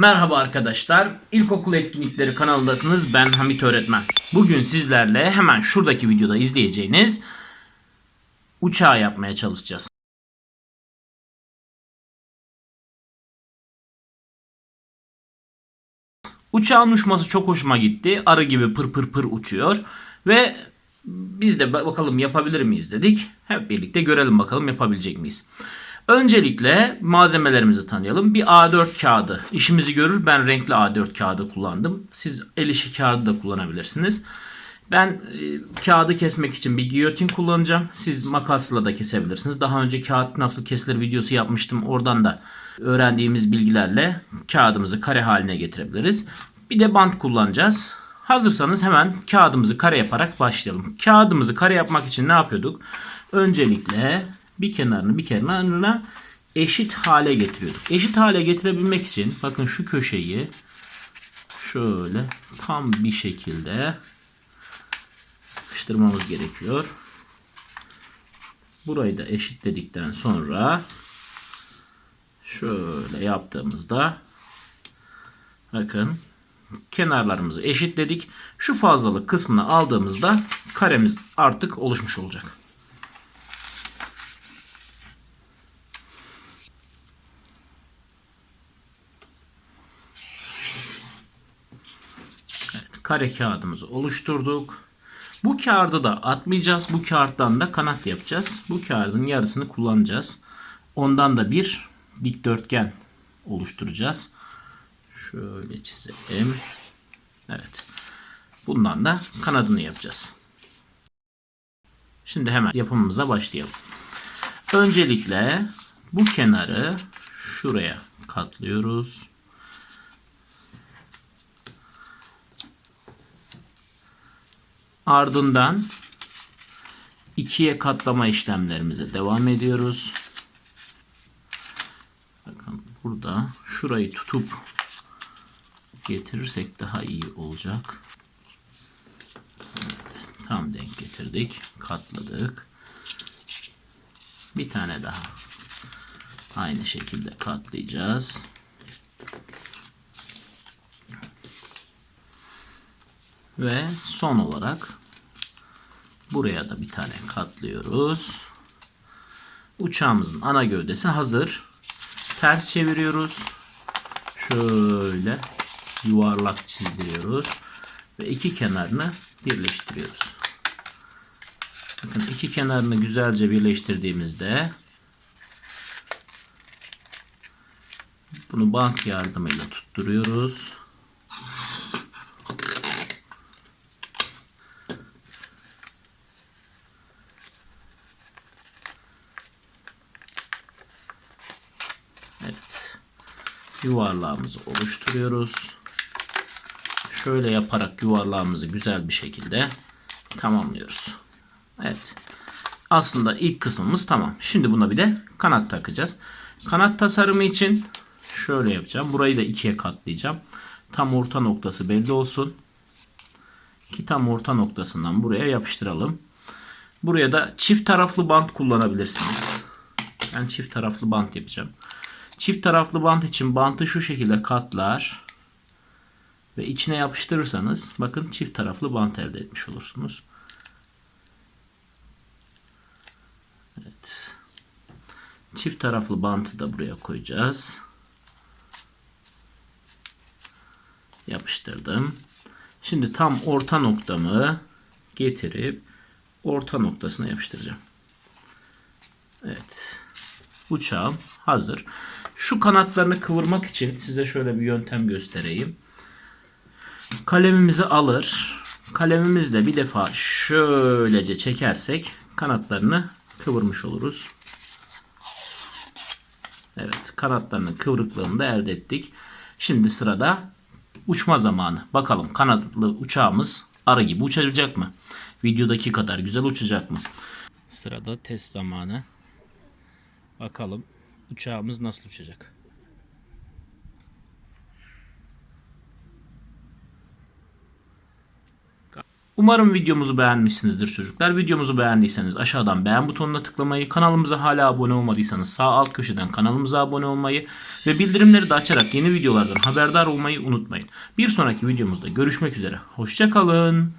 Merhaba arkadaşlar. İlkokul etkinlikleri kanalındasınız. Ben Hamit Öğretmen. Bugün sizlerle hemen şuradaki videoda izleyeceğiniz uçağı yapmaya çalışacağız. Uçağın uçması çok hoşuma gitti. Arı gibi pır pır pır uçuyor. Ve biz de ba- bakalım yapabilir miyiz dedik. Hep birlikte görelim bakalım yapabilecek miyiz. Öncelikle malzemelerimizi tanıyalım. Bir A4 kağıdı işimizi görür. Ben renkli A4 kağıdı kullandım. Siz el işi kağıdı da kullanabilirsiniz. Ben e, kağıdı kesmek için bir giyotin kullanacağım. Siz makasla da kesebilirsiniz. Daha önce kağıt nasıl kesilir videosu yapmıştım. Oradan da öğrendiğimiz bilgilerle kağıdımızı kare haline getirebiliriz. Bir de bant kullanacağız. Hazırsanız hemen kağıdımızı kare yaparak başlayalım. Kağıdımızı kare yapmak için ne yapıyorduk? Öncelikle bir kenarını bir kenarına eşit hale getiriyorduk. Eşit hale getirebilmek için bakın şu köşeyi şöyle tam bir şekilde sıkıştırmamız gerekiyor. Burayı da eşitledikten sonra şöyle yaptığımızda bakın kenarlarımızı eşitledik. Şu fazlalık kısmını aldığımızda karemiz artık oluşmuş olacak. Evet, kare kağıdımızı oluşturduk. Bu kağıdı da atmayacağız. Bu kağıttan da kanat yapacağız. Bu kağıdın yarısını kullanacağız. Ondan da bir dikdörtgen oluşturacağız. Şöyle çizelim. Evet. Bundan da kanadını yapacağız. Şimdi hemen yapımımıza başlayalım. Öncelikle bu kenarı şuraya katlıyoruz. Ardından ikiye katlama işlemlerimize devam ediyoruz. Bakın burada şurayı tutup getirirsek daha iyi olacak. Evet, tam denk getirdik. Katladık. Bir tane daha. Aynı şekilde katlayacağız. Ve son olarak buraya da bir tane katlıyoruz. Uçağımızın ana gövdesi hazır. Ters çeviriyoruz. Şöyle yuvarlak çizdiriyoruz. Ve iki kenarını birleştiriyoruz. Bakın iki kenarını güzelce birleştirdiğimizde bunu bant yardımıyla tutturuyoruz. Evet. Yuvarlağımızı oluşturuyoruz. Şöyle yaparak yuvarlağımızı güzel bir şekilde tamamlıyoruz. Evet. Aslında ilk kısmımız tamam. Şimdi buna bir de kanat takacağız. Kanat tasarımı için şöyle yapacağım. Burayı da ikiye katlayacağım. Tam orta noktası belli olsun. Ki tam orta noktasından buraya yapıştıralım. Buraya da çift taraflı bant kullanabilirsiniz. Ben çift taraflı bant yapacağım. Çift taraflı bant için bantı şu şekilde katlar ve içine yapıştırırsanız bakın çift taraflı bant elde etmiş olursunuz. Evet. Çift taraflı bantı da buraya koyacağız. Yapıştırdım. Şimdi tam orta noktamı getirip orta noktasına yapıştıracağım. Evet. Uçağım hazır. Şu kanatlarını kıvırmak için size şöyle bir yöntem göstereyim. Kalemimizi alır. Kalemimizle bir defa şöylece çekersek kanatlarını kıvırmış oluruz. Evet kanatlarının kıvrıklığını da elde ettik. Şimdi sırada uçma zamanı. Bakalım kanatlı uçağımız arı gibi uçabilecek mi? Videodaki kadar güzel uçacak mı? Sırada test zamanı. Bakalım uçağımız nasıl uçacak? Umarım videomuzu beğenmişsinizdir çocuklar. Videomuzu beğendiyseniz aşağıdan beğen butonuna tıklamayı, kanalımıza hala abone olmadıysanız sağ alt köşeden kanalımıza abone olmayı ve bildirimleri de açarak yeni videolardan haberdar olmayı unutmayın. Bir sonraki videomuzda görüşmek üzere. Hoşçakalın.